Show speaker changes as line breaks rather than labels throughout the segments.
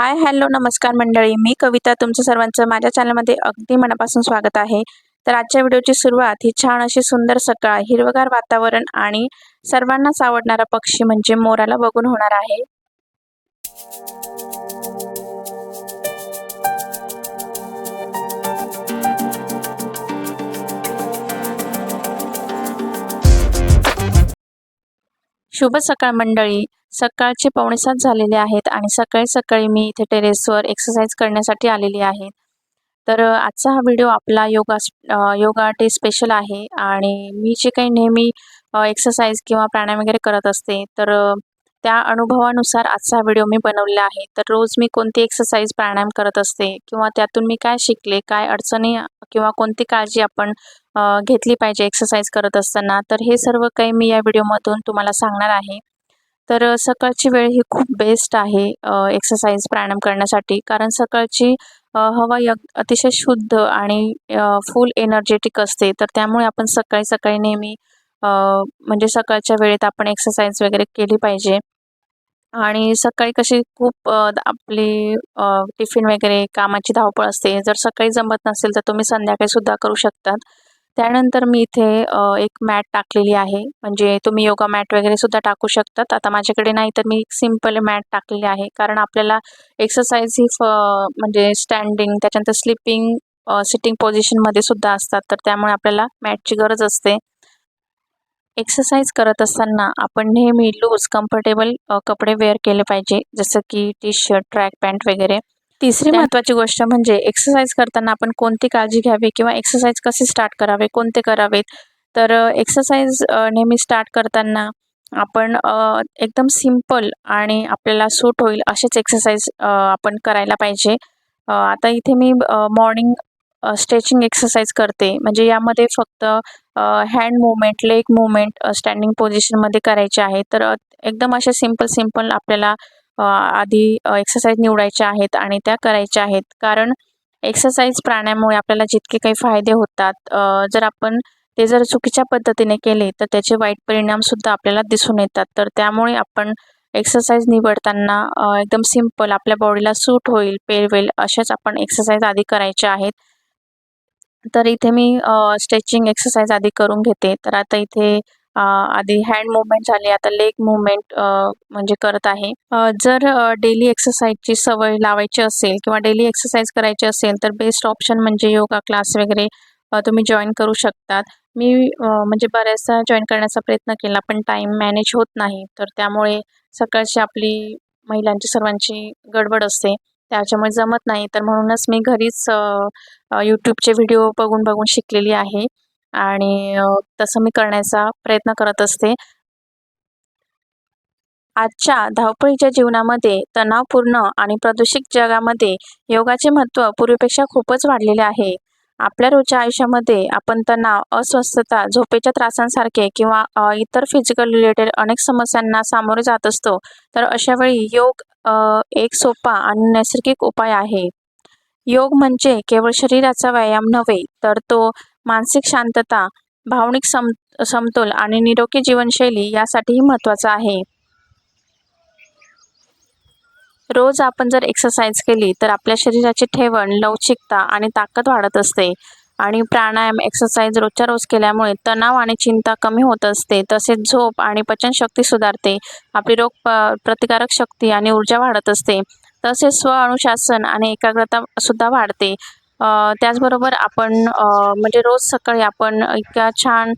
Hi hello नमस्कार मंडळी. मी कविता. तुमचं सर्वांचं माझ्या चॅनलमध्ये अगदी मनापासून स्वागत आहे. तर आजच्या व्हिडिओची सुरुवात ही छान अशी सुंदर सकाळ हिरवगार वातावरण आणि सर्वांनाच आवडणारा पक्षी म्हणजे मोराला बघून होणार आहे. शुभ सकाळ मंडळी. सकाळचे पावणे सात झालेले आहेत आणि सकाळी सकाळी मी इथे टेरेसवर एक्सरसाइज करण्यासाठी आलेली आहे. तर आजचा हा व्हिडिओ आपला योगा योगा डे स्पेशल आहे आणि मी जे काही नेहमी एक्सरसाइज किंवा प्राणायाम वगैरे करत असते तर त्या अनुभवानुसार आजचा हा व्हिडिओ मी बनवलेला आहे. तर रोज मी कोणती एक्सरसाइज प्राणायाम करत असते किंवा त्यातून मी काय शिकले काय अडचणी किंवा कोणती काळजी आपण घेतली पाहिजे एक्सरसाइज करत असताना तर हे सर्व काही मी या व्हिडिओमधून तुम्हाला सांगणार आहे. तर सकाळची वेळ ही खूप बेस्ट आहे एक्सरसाइज प्राणायाम करण्यासाठी. कारण सकाळची हवा य अतिशय शुद्ध आणि फुल एनर्जेटिक असते. तर त्यामुळे आपण सकाळी सकाळी नेहमी म्हणजे सकाळच्या वेळेत आपण एक्सरसाइज वगैरे केली पाहिजे. आणि सकाळी कशी खूप आपली टिफिन वगैरे कामाची धावपळ असते. जर सकाळी जमत नसेल तर तुम्ही संध्याकाळी सुद्धा करू शकतात. त्यानंतर मी इथे एक मॅट टाकलेली आहे. म्हणजे तुम्ही योगा मॅट वगैरे सुद्धा टाकू शकतात. आता माझ्याकडे नाही तर मी सिंपल मॅट टाकलेली आहे. कारण आपल्याला एक्सरसाइज ही म्हणजे स्टँडिंग त्याच्यानंतर स्लिपिंग सिटिंग पोझिशनमध्ये सुद्धा असतात. तर त्यामुळे आपल्याला मॅटची गरज असते. एक्सरसाइज करत असताना आपण नेहमी लूज कम्फर्टेबल कपडे वेअर केले पाहिजे. जसं की टी शर्ट ट्रॅक पॅन्ट वगैरे. तिसरी महत्त्वाची गोष्ट म्हणजे एक्सरसाइज करताना आपण कोणती काळजी घ्यावी किंवा एक्सरसाइज कसे स्टार्ट करावे कोणते करावेत? तर एक्सरसाइज नेहमी स्टार्ट करताना आपण एकदम सिंपल आणि आपल्याला सूट होईल असेच एक्सरसाइज आपण करायला पाहिजे. आता इथे मी मॉर्निंग स्ट्रेचिंग एक्सरसाइज करते. म्हणजे यामध्ये फक्त hand movement leg movement standing पोझिशनमध्ये करायचे आहे. तर एकदम अशा सिंपल सिंपल आपल्याला आधी एक्सरसाइज निवडायच्या आहेत आणि त्या करायच्या आहेत. कारण एक्सरसाइज प्राण्यामुळे आपल्याला जितके काही फायदे होतात जर आपण ते जर चुकीच्या पद्धतीने केले तर त्याचे वाईट परिणामसुद्धा आपल्याला दिसून येतात. तर त्यामुळे आपण एक्सरसाइज निवडताना एकदम सिंपल आपल्या बॉडीला सूट होईल पेरवेल अशाच आपण एक्सरसाइज आधी करायच्या आहेत. तर इथे मी स्ट्रेचिंग एक्सरसाइज आधी करून घेते. तर आता इथे आधी हँड मुवमेंट झाली आता लेग मुवमेंट म्हणजे करत आहे. जर डेली एक्सरसाइजची सवय लावायची असेल किंवा डेली एक्सरसाइज करायची असेल तर बेस्ट ऑप्शन म्हणजे योगा क्लास वगैरे तुम्ही जॉईन करू शकतात. मी म्हणजे बऱ्याचदा जॉईन करण्याचा प्रयत्न केला पण टाईम मॅनेज होत नाही. तर त्यामुळे सकाळची आपली महिलांची सर्वांची गडबड असते. त्याच्यामुळे जमत नाही. तर म्हणूनच मी घरीच यूट्यूबचे व्हिडिओ बघून बघून शिकलेली आहे. आणि तसं मी करण्याचा प्रयत्न करत असते. आजच्या धावपळीच्या जीवनामध्ये तणावपूर्ण आणि प्रदूषित जगामध्ये योगाचे महत्त्व पूर्वीपेक्षा खूपच वाढलेले आहे. आपल्या रोजच्या आयुष्यामध्ये आपण तणाव अस्वस्थता झोपेच्या त्रासांसारखे किंवा इतर फिजिकल रिलेटेड अनेक समस्यांना सामोरे जात असतो तर अशावेळी योग एक सोपा आणि नैसर्गिक उपाय आहे. योग म्हणजे केवळ शरीराचा व्यायाम नव्हे तर तो मानसिक शांतता भावनिक सम समतोल आणि निरोगी जीवनशैली यासाठीही महत्त्वाचा आहे. रोज आपण जर एक्सरसाइज केली तर आपल्या शरीराची ठेवण लवचिकता आणि ताकद वाढत असते. आणि प्राणायाम एक्सरसाइज रोजच्या रोज केल्यामुळे तणाव आणि चिंता कमी होत असते. तसेच झोप आणि पचनशक्ती सुधारते. आपली रोग प- प्रतिकारक शक्ती आणि ऊर्जा वाढत असते. तसेच स्व अनुशासन आणि एकाग्रता सुद्धा वाढते. त्याचबरोबर आपण म्हणजे रोज सकाळी आपण इतक्या छान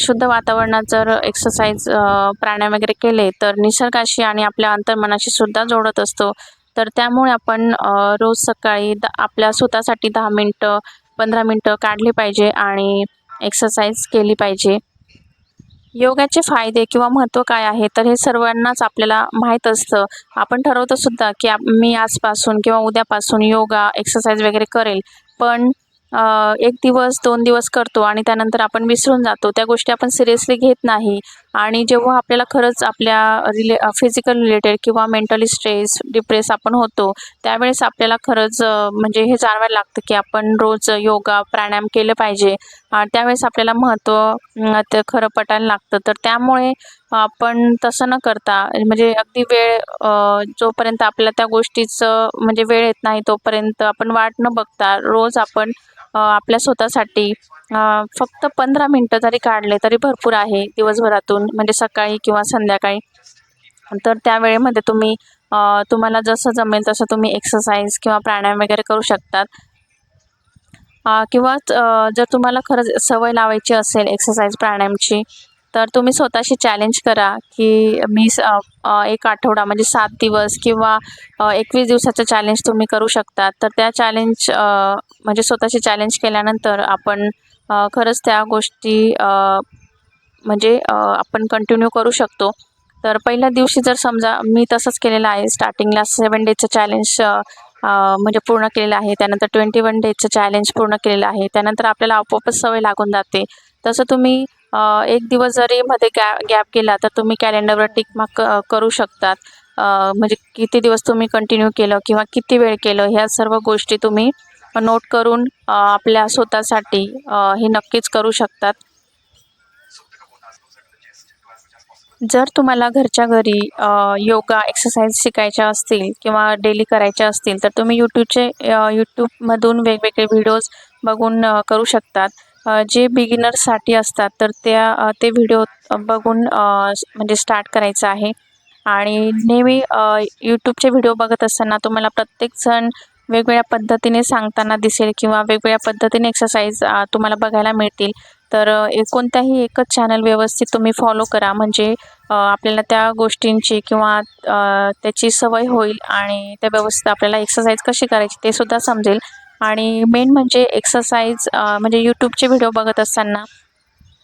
शुद्ध वातावरणात जर एक्सरसाइज प्राणायाम वगैरे केले तर निसर्गाशी आणि आपल्या अंतर्मनाशी सुद्धा जोडत असतो. तर त्यामुळे आपण रोज सकाळी द आपल्या स्वतःसाठी दहा मिनटं पंधरा मिनटं काढली पाहिजे आणि एक्सरसाइज केली पाहिजे. योगाचे फायदे किंवा महत्त्व काय आहे? तर हे सर्वांनाच आपल्याला माहीत असतं. आपण ठरवतो सुद्धा की मी आजपासून किंवा उद्यापासून योगा एक्सरसाइज वगैरे करेल. पण एक दिवस दोन दिवस करतो आणि त्यानंतर आपण विसरून जातो. त्या गोष्टी आपण सिरियसली घेत नाही. आणि जेव्हा आपल्याला खरंच आपल्या रिले फिजिकल रिलेटेड किंवा मेंटली स्ट्रेस डिप्रेस आपण होतो त्यावेळेस आपल्याला खरंच म्हणजे हे जाणवायला लागतं की आपण रोज योगा प्राणायाम केलं पाहिजे. त्यावेळेस आपल्याला महत्त्व ते खरं पटायला लागतं. तर त्यामुळे आपण तसं न करता म्हणजे अगदी वेळ जोपर्यंत आपल्याला त्या गोष्टीचं म्हणजे वेळ येत नाही तोपर्यंत आपण वाट न बघता रोज आपण आपल्या स्वतःसाठी फक्त पंधरा मिनटं जरी काढले तरी भरपूर आहे दिवसभरातून म्हणजे सकाळी किंवा संध्याकाळी. तर त्या वेळेमध्ये तुम्ही तुम्हाला जसं जमेल तसं तुम्ही एक्सरसाइज किंवा प्राणायाम वगैरे करू शकतात. किंवा जर तुम्हाला खरंच सवय लावायची असेल एक्सरसाइज प्राणायामची तर तुम्ही स्वतःशी चॅलेंज करा की मी स एक आठवडा म्हणजे सात दिवस किंवा एकवीस दिवसाचं चॅलेंज तुम्ही करू शकता तर त्या चॅलेंज म्हणजे स्वतःशी चॅलेंज केल्यानंतर आपण खरंच त्या गोष्टी म्हणजे आपण कंटिन्यू करू शकतो. तर पहिल्या दिवशी जर समजा मी तसंच केलेलं आहे स्टार्टिंगला सेवन डेजचं चॅलेंज म्हणजे पूर्ण केलेलं आहे त्यानंतर ट्वेंटी वन डेजचं चॅलेंज पूर्ण केलेलं आहे त्यानंतर आपल्याला आपोआपच सवय लागून जाते. तसं तुम्ही एक दिवस जरी मध्ये गॅ गॅप गेला तर तुम्ही कॅलेंडरवर टिक मार्क करू शकतात. म्हणजे किती दिवस तुम्ही कंटिन्यू केलं किंवा किती वेळ केलं ह्या सर्व गोष्टी तुम्ही नोट करून आपल्या स्वतःसाठी हे नक्कीच करू शकतात. जर तुम्हाला घरच्या घरी योगा एक्सरसाइज शिकायच्या असतील किंवा डेली करायच्या असतील तर तुम्ही यूट्यूबचे यूट्यूबमधून वेगवेगळे व्हिडिओज बघून करू शकतात. जे बिगिनरसाठी असतात तर त्या ते व्हिडिओ बघून म्हणजे स्टार्ट करायचं आहे. आणि नेहमी यूट्यूबचे व्हिडिओ बघत असताना तुम्हाला प्रत्येकजण वेगवेगळ्या पद्धतीने सांगताना दिसेल किंवा वेगवेगळ्या पद्धतीने एक्सरसाइज तुम्हाला बघायला मिळतील. तर एक कोणत्याही एकच चॅनल व्यवस्थित तुम्ही फॉलो करा. म्हणजे आपल्याला त्या गोष्टींची किंवा त्याची सवय होईल आणि त्या व्यवस्थित आपल्याला एक्सरसाइज कशी करायची ते सुद्धा समजेल. आणि मेन म्हणजे एक्सरसाइज म्हणजे यूट्यूबचे व्हिडिओ बघत असताना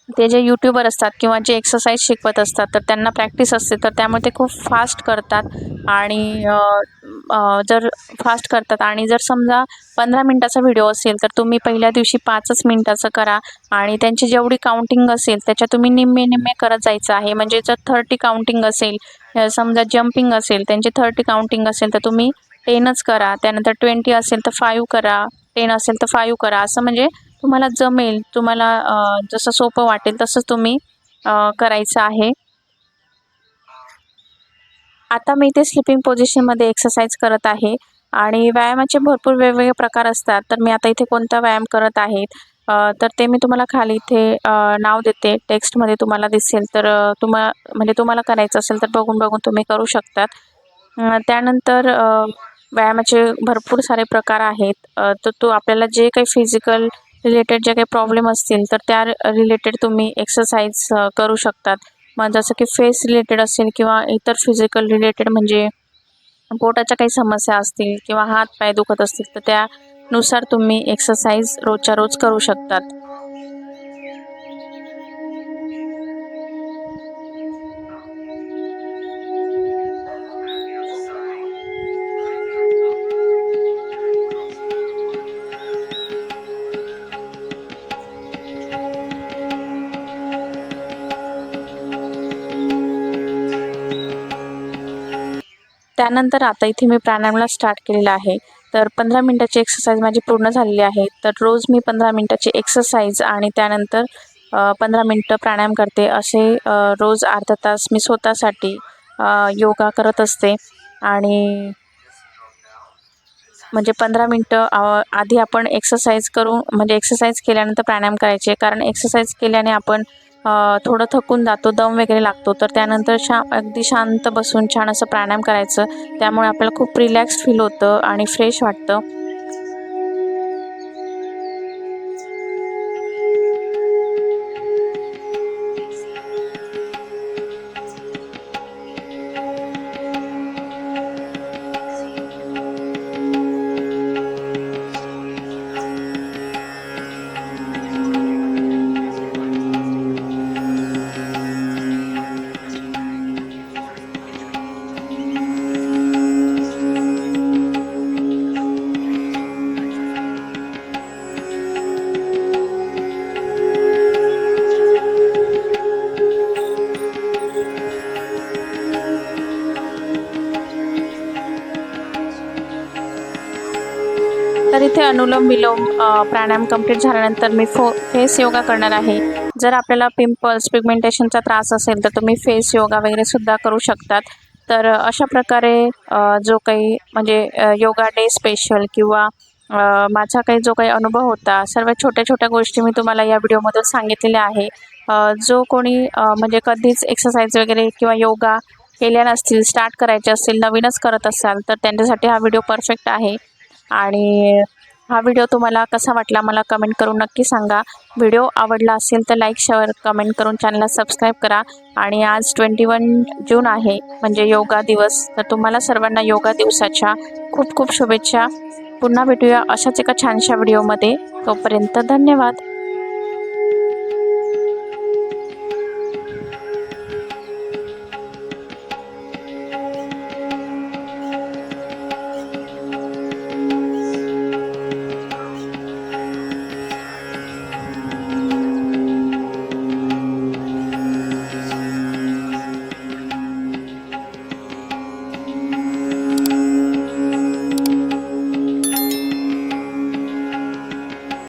ते जे यूट्यूबर असतात किंवा जे एक्सरसाइज शिकवत असतात तर त्यांना प्रॅक्टिस असते तर त्यामुळे ते खूप फास्ट करतात आणि जर फास्ट करतात आणि जर समजा पंधरा मिनटाचा व्हिडिओ असेल तर तुम्ही पहिल्या दिवशी पाचच मिनटाचं करा आणि त्यांची जेवढी काउंटिंग असेल त्याच्या तुम्ही निम्मे निम्मे करत जायचं आहे. म्हणजे जर थर्टी काउंटिंग असेल समजा जम्पिंग असेल त्यांची थर्टी काउंटिंग असेल तर तुम्ही टेनच करा. त्यानंतर ट्वेंटी असेल तर फाईव्ह करा. टेन असेल तर फाईव्ह करा. असं म्हणजे तुम्हाला जमेल. तुम्हाला जसं सोपं वाटेल तसंच तुम्ही करायचं आहे. आता मी इथे स्लिपिंग पोझिशनमध्ये एक्सरसाइज करत आहे. आणि व्यायामाचे भरपूर वेगवेगळे प्रकार असतात. तर मी आता इथे कोणता व्यायाम करत आहे? तर ते मी तुम्हाला खाली इथे नाव देते. टेक्स्टमध्ये तुम्हाला दिसेल. तर तुम्हा म्हणजे तुम्हाला करायचं असेल तर बघून बघून तुम्ही करू शकतात. त्यानंतर व्यायामाचे भरपूर सारे प्रकार आहेत. तर तो आपल्याला जे काही फिजिकल रिलेटेड जे काही प्रॉब्लेम असतील तर त्या रिलेटेड तुम्ही एक्सरसाइज करू शकतात. मग जसं की फेस रिलेटेड असेल किंवा इतर फिजिकल रिलेटेड म्हणजे पोटाच्या काही समस्या असतील किंवा हात पाय दुखत असतील तर त्यानुसार तुम्ही एक्सरसाइज रोजच्या रोज करू शकतात. त्यानंतर आता इथे मी प्राणायामला स्टार्ट केलेला आहे. तर पंधरा मिनटाची एक्सरसाइज माझी पूर्ण झालेली आहे. तर रोज मी पंधरा मिनटाची एक्सरसाइज आणि त्यानंतर पंधरा मिनटं प्राणायाम करते. असे रोज अर्धा तास मी स्वतःसाठी योगा करत असते. आणि म्हणजे पंधरा मिनटं आधी आपण एक्सरसाइज करू म्हणजे एक्सरसाइज केल्यानंतर प्राणायाम करायचे. कारण एक्सरसाइज केल्याने आपण थोडं थकून जातो दम वगैरे लागतो. तर त्यानंतर शा अगदी शांत बसून छान असं प्राणायाम करायचं. त्यामुळे आपल्याला खूप रिलॅक्स फील होतं आणि फ्रेश वाटतं. तर इथे अनुलोम विलोम प्राणायाम कंप्लीट झाल्यानंतर मी फो फेस योगा करणार आहे. जर आपल्याला पिंपल्स पिगमेंटेशनचा त्रास असेल तर तुम्ही फेस योगा वगैरे सुद्धा करू शकतात. तर अशा प्रकारे जो काही म्हणजे योगा डे स्पेशल किंवा माझा काही जो काही अनुभव होता सर्व छोट्या छोट्या गोष्टी मी तुम्हाला या व्हिडिओमधून सांगितलेल्या आहे. जो कोणी म्हणजे कधीच एक्सरसाइज वगैरे किंवा योगा केल्या नसतील स्टार्ट करायचे असतील नवीनच करत असाल तर त्यांच्यासाठी हा व्हिडिओ परफेक्ट आहे. आणि हा व्हिडिओ तुम्हाला कसा वाटला मला कमेंट करून नक्की सांगा. व्हिडिओ आवडला असेल तर लाईक शेअर कमेंट करून चॅनलला सबस्क्राईब करा. आणि आज ट्वेंटी वन जून आहे म्हणजे योगा दिवस. तर तुम्हाला सर्वांना योगा दिवसाच्या खूप खूप शुभेच्छा. पुन्हा भेटूया अशाच एका छानशा व्हिडिओमध्ये तोपर्यंत धन्यवाद.